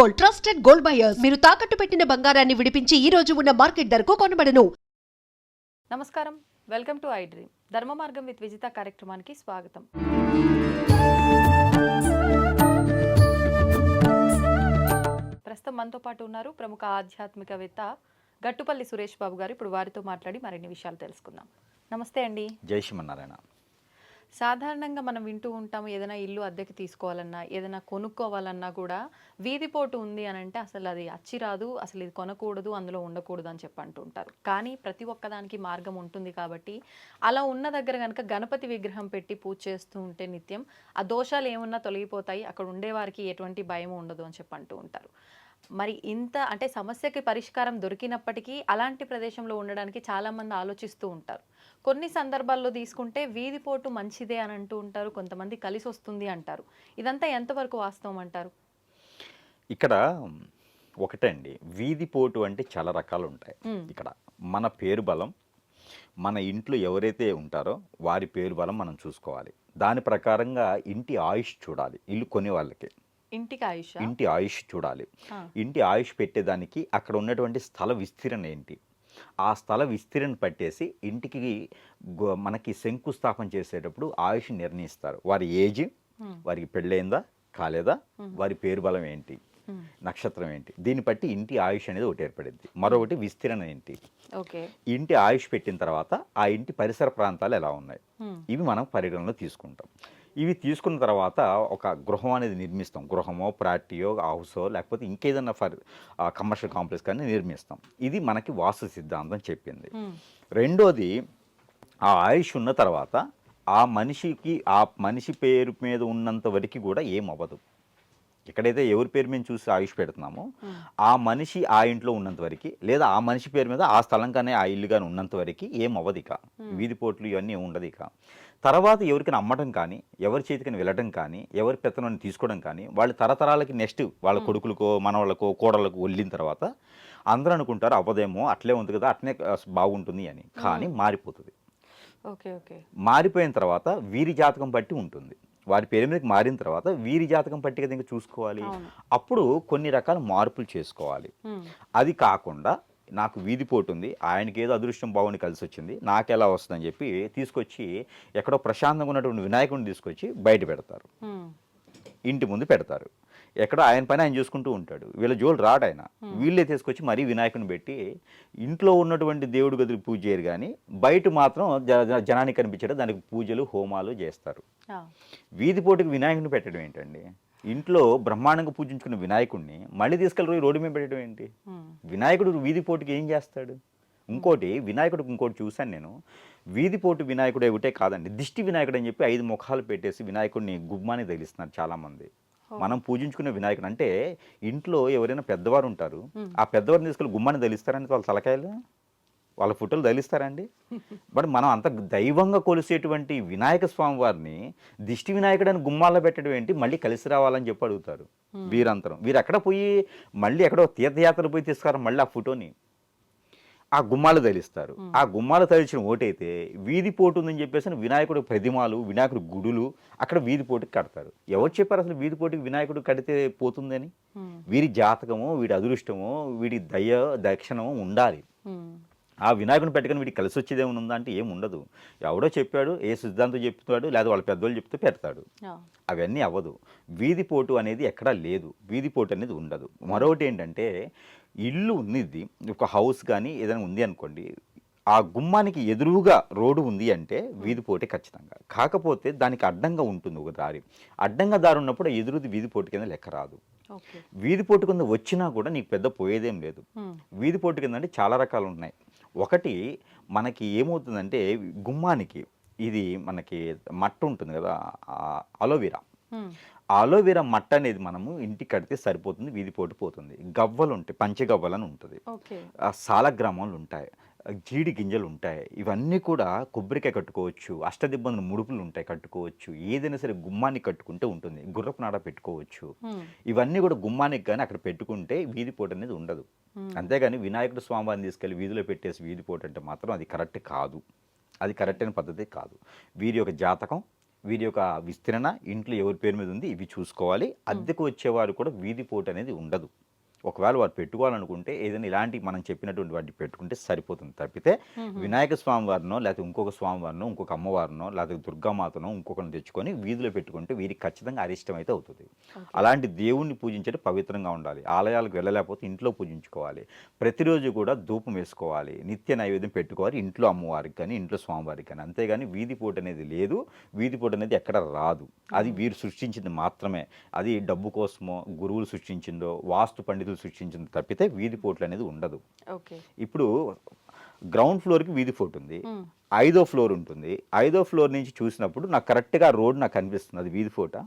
Gold trusted gold buyers. మీరు తాకట్టు పెట్టిన బంగారాన్ని విడిపించి ఈ రోజు ఉన్న మార్కెట్ ధరకు కొనబడను. నమస్కారం. Welcome to iDream. ధర్మ మార్గం విత్ విజిత కార్యక్రమానికి స్వాగతం. ప్రస్తుతం మనతో పాటు ఉన్నారు ప్రముఖ ఆధ్యాత్మికవేత్త గట్టుపల్లి సురేష్ బాబు గారు. ఇప్పుడు వారితో మాట్లాడి మరిన్ని విషయాలు తెలుసుకుందాం. నమస్తే అండి. జై శ్రీమన్నారాయణ. సాధారణంగా మనం వింటూ ఉంటాము ఏదైనా ఇల్లు అద్దెకి తీసుకోవాలన్నా ఏదైనా కొనుక్కోవాలన్నా కూడా వీధిపోటు ఉంది అని అంటే అసలు అది అచ్చి రాదు అసలు ఇది కొనకూడదు అందులో ఉండకూడదు అని చెప్పి అంటూ ఉంటారు. కానీ ప్రతి ఒక్కదానికి మార్గం ఉంటుంది కాబట్టి అలా ఉన్న దగ్గర కనుక గణపతి విగ్రహం పెట్టి పూజ చేస్తూ ఉంటే నిత్యం ఆ దోషాలు ఏమున్నా తొలగిపోతాయి అక్కడ ఉండేవారికి ఎటువంటి భయం ఉండదు అని చెప్పి అంటూ ఉంటారు. మరి ఇంత అంటే సమస్యకి పరిష్కారం దొరికినప్పటికీ అలాంటి ప్రదేశంలో ఉండడానికి చాలామంది ఆలోచిస్తూ ఉంటారు. కొన్ని సందర్భాల్లో తీసుకుంటే వీధిపోటు మంచిదే అని అంటూ ఉంటారు కొంతమంది కలిసి వస్తుంది అంటారు. ఇదంతా ఎంతవరకు వాస్తవం అంటారు? ఇక్కడ ఒకటే అండి. వీధి పోటు అంటే చాలా రకాలు ఉంటాయి. ఇక్కడ మన పేరు బలం మన ఇంట్లో ఎవరైతే ఉంటారో వారి పేరు బలం మనం చూసుకోవాలి. దాని ప్రకారంగా ఇంటి ఆయుష్ చూడాలి ఇల్లు కొనే వాళ్ళకి. ఇంటికి ఆయుష? ఇంటి ఆయుష్ చూడాలి. ఇంటి ఆయుష్ పెట్టేదానికి అక్కడ ఉన్నటువంటి స్థల విస్తీరణ ఏంటి? ఆ స్థల విస్తీరణ పట్టేసి ఇంటికి మనకి శంకుస్థాపన చేసేటప్పుడు ఆయుష్ నిర్ణయిస్తారు వారి ఏజ్. వారికి పెళ్ళయిందా కాలేదా. వారి పేరు బలం ఏంటి. నక్షత్రం ఏంటి దీన్ని బట్టి ఇంటి ఆయుష్ అనేది ఒకటి ఏర్పడింది మరొకటి విస్తీరణ ఏంటి ఇంటి ఆయుష్ పెట్టిన తర్వాత ఆ ఇంటి పరిసర ప్రాంతాలు ఎలా ఉన్నాయి. ఇవి మనం పరిగణనలో తీసుకుంటాం ఇవి తీసుకున్న తర్వాత ఒక గృహం అనేది నిర్మిస్తాం. గృహమో ప్రాటియో హౌసో లేకపోతే ఇంకేదన్నా ఫర్ కమర్షియల్ కాంప్లెక్స్ కానీ నిర్మిస్తాం. ఇది మనకి వాస్తు సిద్ధాంతం చెప్పింది. మ్మ్. రెండోది ఆ ఆయుష్ ఉన్న తర్వాత ఆ మనిషికి ఆ మనిషి పేరు మీద ఉన్నంత వరకు కూడా ఏం అవ్వదు. ఎక్కడైతే ఎవరి పేరు మీద చూసి ఆయుష్ పెడుతున్నామో మ్మ్. ఆ మనిషి ఆ ఇంట్లో ఉన్నంత వరకు లేదా ఆ మనిషి పేరు మీద ఆ స్థలం కానీ ఆ ఇల్లు కానీ ఉన్నంత వరకు ఏం అవ్వదు ఇక. వీధి పోట్లు ఇవన్నీ ఉండదు ఇక. తర్వాత ఎవరికైనా అమ్మటం కానీ ఎవరి చేతికని వెళ్ళడం కానీ ఎవరి పెత్తనాన్ని తీసుకోవడం కానీ వాళ్ళ తరతరాలకి నెక్స్ట్ వాళ్ళ కొడుకులకో మనవాళ్ళకో కోడళ్ళకు వెళ్ళిన తర్వాత అందరూ అనుకుంటారు అవ్వదేమో అట్లే ఉంది కదా అట్లనే ఆ, బాగుంటుంది అని. కానీ మారిపోతుంది. Okay okay. మారిపోయిన తర్వాత వీరి జాతకం బట్టి ఉంటుంది. వారి పేరు మీదకి మారిన తర్వాత వీరి జాతకం బట్టి కదా ఇంకా చూసుకోవాలి. అప్పుడు కొన్ని రకాల మార్పులు చేసుకోవాలి. అది కాకుండా నాకు వీధి పోటు ఉంది ఆయనకి ఏదో అదృష్టం బాగుండి కలిసి వచ్చింది నాకు ఎలా వస్తుందని చెప్పి తీసుకొచ్చి ఎక్కడో ప్రశాంతంగా ఉన్నటువంటి వినాయకుడిని తీసుకొచ్చి బయట పెడతారు. ఇంటి ముందు పెడతారు. ఎక్కడో ఆయన పని ఆయన చూసుకుంటూ ఉంటాడు. వీళ్ళ జోలు రాడు ఆయన. వీళ్ళే తీసుకొచ్చి మరీ వినాయకుని పెట్టి ఇంట్లో ఉన్నటువంటి దేవుడి గదికి పూజ చేయరు కానీ బయట మాత్రం జనానికి కనిపించడం దానికి పూజలు హోమాలు చేస్తారు. ఆ. వీధి పోటుకి వినాయకుని పెట్టడం ఏంటండి? ఇంట్లో బ్రహ్మాండంగా పూజించుకున్న వినాయకుడిని మళ్ళీ తీసుకెళ్ళి రోడ్డు మీద పెట్టడం ఏంటి. వినాయకుడు వీధి పోటుకి ఏం చేస్తాడు? ఇంకోటి వినాయకుడు ఇంకోటి చూశాను నేను. వీధి పోటు వినాయకుడు ఒకటే కాదండి. దిష్టి వినాయకుడు అని చెప్పి ఐదు ముఖాలు పెట్టేసి వినాయకుడిని గుమ్మాని తగిలిస్తున్నారు చాలామంది. మనం పూజించుకునే వినాయకుడు అంటే ఇంట్లో ఎవరైనా పెద్దవారు ఉంటారు. ఆ పెద్దవారిని తీసుకెళ్ళి గుమ్మాన్ని తగిలిస్తారండి వాళ్ళ తలకాయలు? వాళ్ళ ఫోటోలు తగిలిస్తారండి. బట్ మనం అంత దైవంగా కొలిసేటువంటి వినాయక స్వామి వారిని దిష్టి వినాయకుడు అని గుమ్మాల్లో పెట్టడం ఏంటి? మళ్ళీ కలిసి రావాలని చెప్పి అడుగుతారు వీరంతరం వీరు ఎక్కడ పోయి మళ్ళీ ఎక్కడో తీర్థయాత్రలు పోయి తీసుకురా మళ్ళీ ఆ ఫోటోని. ఆ గుమ్మాలు తగిలిస్తారు. ఆ గుమ్మాలు తగిలించిన ఓటైతే వీధి పోటు ఉందని చెప్పేసి వినాయకుడు ప్రతిమాలు వినాయకుడు గుడులు అక్కడ వీధి పోటుకి కడతారు. ఎవరు చెప్పారు అసలు వీధి పోటుకి వినాయకుడు కడితే పోతుందని. వీరి జాతకము వీడి అదృష్టము వీడి దయ దక్షిణము ఉండాలి. ఆ వినాయకుని పెట్టుకుని వీడికి కలిసి వచ్చేది ఏమైనా ఉందా అంటే ఏం ఉండదు. ఎవడో చెప్పాడు ఏ సిద్ధాంతం చెప్తాడు లేదా వాళ్ళ పెద్దోళ్ళు చెప్తే పెడతాడు. అవన్నీ అవ్వదు. వీధి పోటు అనేది ఎక్కడా లేదు. వీధి పోటు అనేది ఉండదు. మరొకటి ఏంటంటే ఇల్లు ఉన్నది ఒక హౌస్ కానీ ఏదైనా ఉంది అనుకోండి ఆ గుమ్మానికి ఎదురుగా రోడ్డు ఉంది అంటే వీధి పోటే ఖచ్చితంగా. కాకపోతే దానికి అడ్డంగా ఉంటుంది ఒక దారి. అడ్డంగా దారి ఉన్నప్పుడు ఎదురుది వీధి పోటు కింద లెక్క రాదు. ఓకే. వీధి పోటు కింద వచ్చినా కూడా నీకు పెద్ద పోయేదేం లేదు. మ్మ్. వీధి పోటు కింద అంటే చాలా రకాలు ఉన్నాయి. ఒకటి మనకి ఏమవుతుందంటే గుమ్మానికి ఇది మనకి మట్ట ఉంటుంది కదా అలోవెరా. అలోవెరా మట్ట అనేది మనము ఇంటికి కడితే సరిపోతుంది వీధి పోటు పోతుంది. గవ్వలు ఉంటాయి పంచగవ్వలు అని ఉంటుంది సాలగ్రామాలు ఉంటాయి. జీడి గింజలు ఉంటాయి. ఇవన్నీ కూడా కొబ్బరికాయ కట్టుకోవచ్చు అష్టదిబ్బందులు ముడుపులు ఉంటాయి కట్టుకోవచ్చు ఏదైనా సరే గుమ్మాన్ని కట్టుకుంటే ఉంటుంది గుర్రపు నాడ పెట్టుకోవచ్చు. ఇవన్నీ కూడా గుమ్మానికి కానీ అక్కడ పెట్టుకుంటే వీధి పోటు అనేది ఉండదు. అంతేగాని వినాయకుడు స్వామివారిని తీసుకెళ్ళి వీధిలో పెట్టేసి వీధి పోటు అంటే మాత్రం అది కరెక్ట్ కాదు. అది కరెక్ట్ అయిన పద్ధతి కాదు. వీరి యొక్క జాతకం వీరి యొక్క విస్తరణ ఇంట్లో ఎవరి పేరు మీద ఉంది ఇవి చూసుకోవాలి. అద్దెకు వచ్చేవారు కూడా వీధి పోటు అనేది ఉండదు. ఒకవేళ వారు పెట్టుకోవాలనుకుంటే ఏదైనా ఇలాంటి మనం చెప్పినటువంటి వాటిని పెట్టుకుంటే సరిపోతుంది. తప్పితే వినాయక స్వామి వారినో లేకపోతే ఇంకొక స్వామి వారినో ఇంకొక అమ్మవారినో లేకపోతే దుర్గామాతనో ఇంకొకరిని తెచ్చుకొని వీధిలో పెట్టుకుంటే వీరికి ఖచ్చితంగా అరిష్టం అయితే అవుతుంది. అలాంటి దేవుణ్ణి పూజించడం పవిత్రంగా ఉండాలి. ఆలయాలకు వెళ్ళలేకపోతే ఇంట్లో పూజించుకోవాలి. ప్రతిరోజు కూడా ధూపం వేసుకోవాలి. నిత్య నైవేద్యం పెట్టుకోవాలి. ఇంట్లో అమ్మవారికి కానీ ఇంట్లో స్వామివారికి కానీ. అంతేగాని వీధి పోటు అనేది లేదు. వీధి పోటు అనేది ఎక్కడ రాదు. అది వీరు సృష్టించింది మాత్రమే. అది డబ్బు కోసమో గురువులు సృష్టించిందో వాస్తు పండితులు సృష్టించిందో తప్పితే వీధి పోట్లు అనేది ఉండదు. ఓకే. ఇప్పుడు గ్రౌండ్ ఫ్లోర్కి వీధి పోటు ఉంది. ఐదో ఫ్లోర్ ఉంటుంది. ఐదో ఫ్లోర్ నుంచి చూసినప్పుడు నాకు కరెక్ట్గా రోడ్ నాకు కనిపిస్తుంది. అది వీధి ఫోటా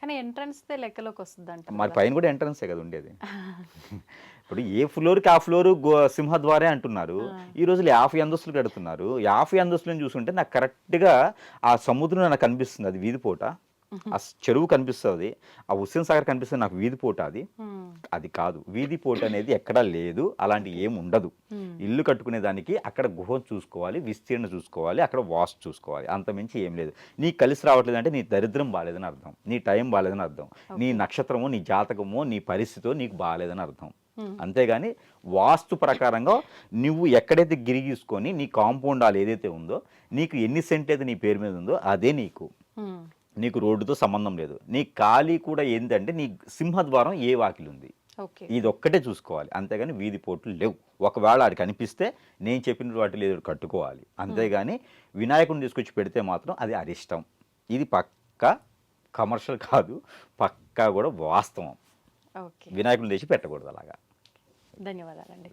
కానీ ఎంట్రన్స్ లెక్కలోకి వస్తుంది అంట మరి పైన కూడా ఎంట్రన్సే కదా ఉండేది. ఇప్పుడు ఏ ఫ్లోర్కి ఆ ఫ్లోర్ సింహద్వారే అంటున్నారు. ఈ రోజులు యాభై అంతస్తులు కడుతున్నారు. యాభై అంతస్తులను చూసుకుంటే నాకు కరెక్ట్గా ఆ సముద్రం నాకు కనిపిస్తుంది. అది వీధి పూట ఆ చెరువు కనిపిస్తుంది ఆ హుస్సేన్ సాగర్ కనిపిస్తుంది నాకు వీధి పూట అది. అది కాదు. వీధి పోటు అనేది ఎక్కడా లేదు అలాంటి ఏం ఉండదు. ఇల్లు కట్టుకునే దానికి అక్కడ గుహ చూసుకోవాలి విస్తీర్ణ చూసుకోవాలి అక్కడ వాస్తు చూసుకోవాలి. అంత మించి ఏం లేదు. నీకు కలిసి రావట్లేదు అంటే నీ దరిద్రం బాగాలేదని అర్థం. నీ టైం బాగాలేదని అర్థం. నీ నక్షత్రమో నీ జాతకమో నీ పరిస్థితో నీకు బాగాలేదని అర్థం. అంతేగాని వాస్తు ప్రకారంగా నువ్వు ఎక్కడైతే గిరి గీసుకొని నీ కాంపౌండ్ హాల్ ఏదైతే ఉందో నీకు ఎన్ని సెంట్ అయితే నీ పేరు మీద ఉందో అదే నీకు. నీకు రోడ్డుతో సంబంధం లేదు. నీ ఖాళీ కూడా ఏంటంటే నీ సింహద్వారం ఏ వాకిలి ఉంది. ఓకే. ఇది ఒక్కటే చూసుకోవాలి. అంతేగాని వీధి పోట్లు లేవు. ఒకవేళ అది కనిపిస్తే నేను చెప్పిన వాటి లేదు కట్టుకోవాలి. అంతేగాని వినాయకుడిని తీసుకొచ్చి పెడితే మాత్రం అది అరిష్టం. ఇది పక్కా కమర్షియల్ కాదు పక్కా కూడా వాస్తవం. ఓకే. వినాయకుడిని తెచ్చి పెట్టకూడదు అలాగా. ధన్యవాదాలండి.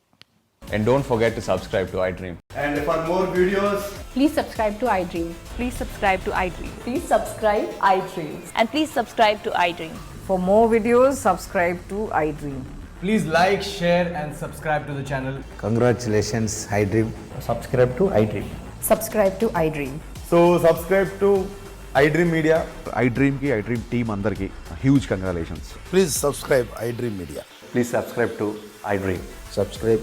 And don't forget to subscribe to iDream. And for more videos, Please subscribe to iDream. Please subscribe to iDream. Please subscribe iDream. And please subscribe to iDream. For more videos, subscribe to iDream. please like, share, and subscribe to the channel. Congratulations, iDream. Subscribe to iDream. Subscribe to iDream. So, subscribe to iDream Media. ఐడ్రీమ్కి iDream team అందరికీ huge congratulations Please subscribe iDream Media. Please subscribe to iDream. Subscribe